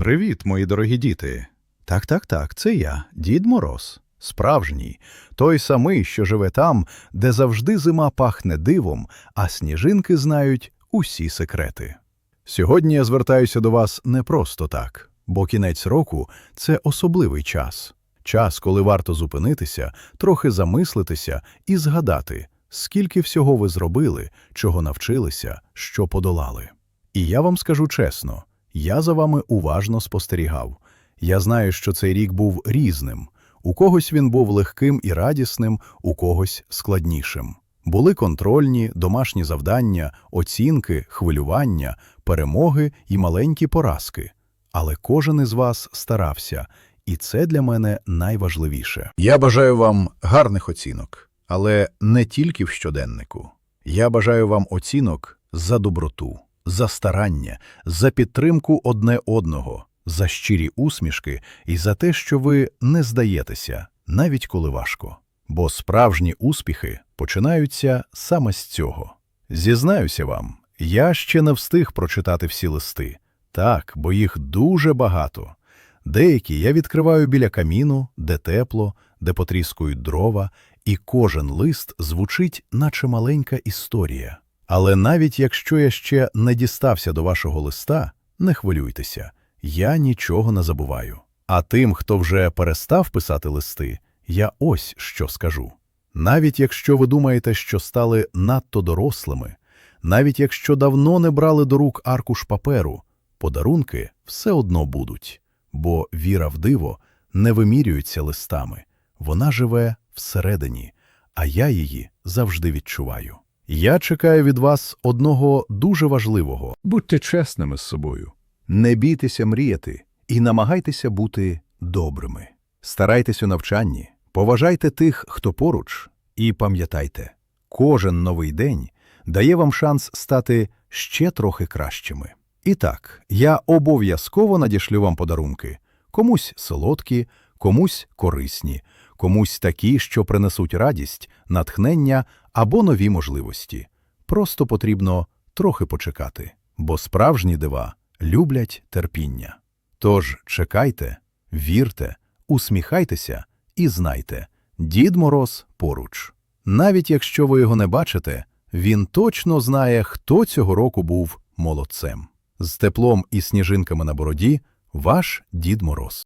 Привіт, мої дорогі діти. Так, так, так, це я, Дід Мороз. Справжній, той самий, що живе там, де завжди зима пахне дивом, а сніжинки знають усі секрети. Сьогодні я звертаюся до вас не просто так, бо кінець року це особливий час. Час, коли варто зупинитися, трохи замислитися і згадати, скільки всього ви зробили, чого навчилися, що подолали. І я вам скажу чесно, я за вами уважно спостерігав. Я знаю, що цей рік був різним. У когось він був легким і радісним, у когось складнішим. Були контрольні, домашні завдання, оцінки, хвилювання, перемоги і маленькі поразки. Але кожен із вас старався, і це для мене найважливіше. Я бажаю вам гарних оцінок, але не тільки в щоденнику. Я бажаю вам оцінок за доброту, за старання, за підтримку одне одного, за щирі усмішки і за те, що ви не здаєтеся, навіть коли важко. Бо справжні успіхи починаються саме з цього. Зізнаюся вам, я ще не встиг прочитати всі листи. Так, бо їх дуже багато. Деякі я відкриваю біля каміну, де тепло, де потріскують дрова, і кожен лист звучить, наче маленька історія. Але навіть якщо я ще не дістався до вашого листа, не хвилюйтеся, я нічого не забуваю. А тим, хто вже перестав писати листи, я ось що скажу. Навіть якщо ви думаєте, що стали надто дорослими, навіть якщо давно не брали до рук аркуш паперу, подарунки все одно будуть, бо віра в диво не вимірюється листами, вона живе всередині, а я її завжди відчуваю. Я чекаю від вас одного дуже важливого Будьте чесними з собою. не бійтеся мріяти і намагайтеся бути добрими. Старайтесь у навчанні, поважайте тих, хто поруч, і пам'ятайте, кожен новий день дає вам шанс стати ще трохи кращими. І так, я обов'язково надішлю вам подарунки комусь солодкі, комусь корисні, комусь такі, що принесуть радість, натхнення або нові можливості. Просто потрібно трохи почекати, бо справжні дива люблять терпіння. Тож чекайте, вірте, усміхайтеся і знайте, Дід Мороз поруч. Навіть якщо ви його не бачите, він точно знає, хто цього року був молодцем. З теплом і сніжинками на бороді ваш Дід Мороз.